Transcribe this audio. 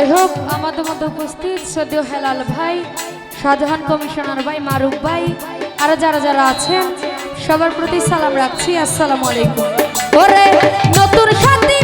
যাই হোক, আমাদের মধ্যে উপস্থিত সদ্য হেলাল ভাই, শাহজাহান কমিশনার ভাই মারুক ভাই, আর যারা যারা আছেন, সবার প্রতি সালাম রাখছি। আসসালামু আলাইকুম। ওরে, নতুন সাথী